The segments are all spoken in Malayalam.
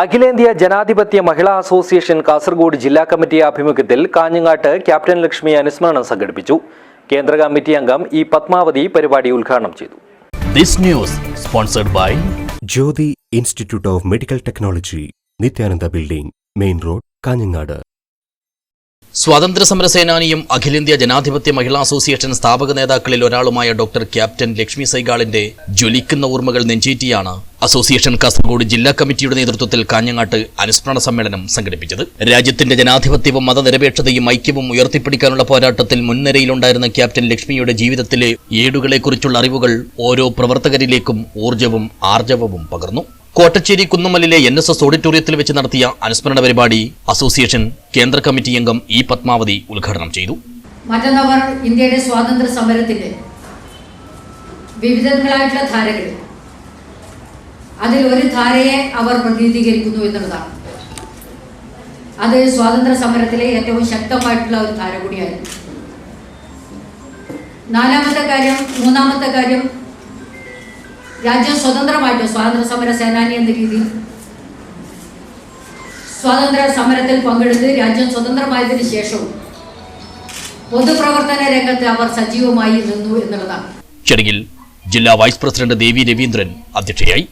അഖിലേന്ത്യാ ജനാധിപത്യ മഹിളാ അസോസിയേഷൻ കാസർഗോഡ് ജില്ലാ കമ്മിറ്റി ആഭിമുഖ്യത്തിൽ കാഞ്ഞങ്ങാട്ട് ക്യാപ്റ്റൻ ലക്ഷ്മി അനുസ്മരണം സംഘടിപ്പിച്ചു. കേന്ദ്ര കമ്മിറ്റി അംഗം ഇ പത്മാവതി പരിപാടി ഉദ്ഘാടനം ചെയ്തു. This news sponsored by Jyothi institute of medical technology Nithyananda building main road Kanhangad. സ്വാതന്ത്ര്യ സമര സേനാനിയും അഖിലേന്ത്യാ ജനാധിപത്യ മഹിളാ അസോസിയേഷൻ സ്ഥാപക നേതാക്കളിൽ ഒരാളുമായ ഡോക്ടർ ക്യാപ്റ്റൻ ലക്ഷ്മി സൈഗാളിന്റെ ജ്വലിക്കുന്ന ഓർമ്മകൾ നെഞ്ചേറ്റിയാണ് അസോസിയേഷൻ കാസർഗോഡ് ജില്ലാ കമ്മിറ്റിയുടെ നേതൃത്വത്തിൽ കാഞ്ഞങ്ങാട്ട് അനുസ്മരണ സമ്മേളനം സംഘടിപ്പിച്ചത്. രാജ്യത്തിന്റെ ജനാധിപത്യവും മതനിരപേക്ഷതയും ഐക്യവും ഉയർത്തിപ്പിടിക്കാനുള്ള പോരാട്ടത്തിൽ മുൻനിരയിലുണ്ടായിരുന്ന ക്യാപ്റ്റൻ ലക്ഷ്മിയുടെ ജീവിതത്തിലെ ഏടുകളെക്കുറിച്ചുള്ള അറിവുകൾ ഓരോ പ്രവർത്തകരിലേക്കും ഊർജവും ആർജവവും പകർന്നു. കോട്ടച്ചേരി കുന്നുമലിലെ എൻ എസ് എസ് ഓഡിറ്റോറിയത്തിൽ വെച്ച് നടത്തിയ അനുസ്മരണ പരിപാടി അസോസിയേഷൻ കേന്ദ്ര കമ്മിറ്റി അംഗം ഇ പത്മാവതി ഉദ്ഘാടനം ചെയ്തു. മറ്റന്നവർ ഇന്ത്യയുടെ സ്വാതന്ത്ര്യ സമരത്തിന്റെ വിവിധങ്ങളായിട്ടുള്ള ധാരകൾ അതിൽ ഒരു ധാരയെ അവർ പ്രതിനിധീകരിക്കുന്നു എന്നുള്ളതാണ്. അത് സ്വാതന്ത്ര്യ സമരത്തിലെ ഏറ്റവും ശക്തമായിട്ടുള്ള ഒരു ധാര കൂടിയായിരുന്നു. നാലാമത്തെ കാര്യം മൂന്നാമത്തെ കാര്യം രാജ്യം സ്വതന്ത്രമായിട്ട് സ്വാതന്ത്ര്യ സമര സേനാനി എന്ന രീതിയിൽ സ്വാതന്ത്ര്യ സമരത്തിൽ പങ്കെടുത്ത് രാജ്യം സ്വതന്ത്രമായതിനു ശേഷവും പൊതുപ്രവർത്തന രംഗത്ത് അവർ സജീവമായി നിന്നു എന്നുള്ളതാണ്. ചടങ്ങിൽ ജില്ലാ വൈസ് പ്രസിഡന്റ് ദേവി രവീന്ദ്രൻ അധ്യക്ഷയായി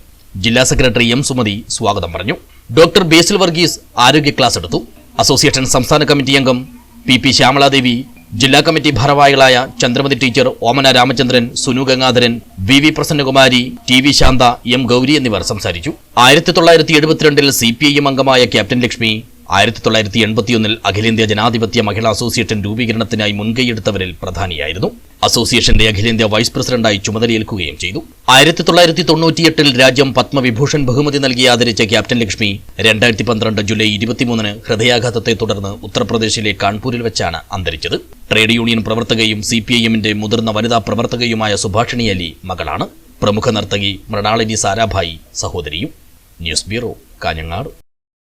ജില്ലാ സെക്രട്ടറി എം സുമതി സ്വാഗതം പറഞ്ഞു. ഡോക്ടർ ബേസിൽ വർഗീസ് ആരോഗ്യ ക്ലാസ് എടുത്തു. അസോസിയേഷൻ സംസ്ഥാന കമ്മിറ്റി അംഗം പി പി ശ്യാമളാദേവി ജില്ലാ കമ്മിറ്റി ഭാരവാഹികളായ Chandramathi teacher Omana Ramachandran Sunu Gangadharan V V Prasannakumari T V Santha M Gauri എന്നിവർ സംസാരിച്ചു. ആയിരത്തി തൊള്ളായിരത്തി എഴുപത്തിരണ്ടിൽ സി പി ഐ എം അംഗമായ ക്യാപ്റ്റൻ ലക്ഷ്മി ആയിരത്തി തൊള്ളായിരത്തി എൺപത്തിയൊന്നിൽ അഖിലേന്ത്യാ ജനാധിപത്യ മഹിളാ അസോസിയേഷൻ രൂപീകരണത്തിനായി മുൻകൈയെടുത്തവരിൽ പ്രധാനിയായിരുന്നു. അസോസിയേഷന്റെ അഖിലേന്ത്യാ വൈസ് പ്രസിഡന്റായി ചുമതലയേൽക്കുകയും ചെയ്തു. ആയിരത്തി തൊള്ളായിരത്തി തൊണ്ണൂറ്റിയെട്ടിൽ രാജ്യം പത്മവിഭൂഷൺ ബഹുമതി നൽകി ആദരിച്ച ക്യാപ്റ്റൻ ലക്ഷ്മി രണ്ടായിരത്തി പന്ത്രണ്ട് ജൂലൈ ഇരുപത്തിമൂന്നിന് ഹൃദയാഘാതത്തെ തുടർന്ന് ഉത്തർപ്രദേശിലെ കാൺപൂരിൽ വെച്ചാണ് അന്തരിച്ചത്. ട്രേഡ് യൂണിയൻ പ്രവർത്തകയും സി പി ഐ മുതിർന്ന വനിതാ പ്രവർത്തകയുമായ സുഭാഷിണി അലി മകളാണ്. പ്രമുഖ നർത്തകി മൃണാളിനി സാരാഭായി സഹോദരിയും. News bureau Kanhangad.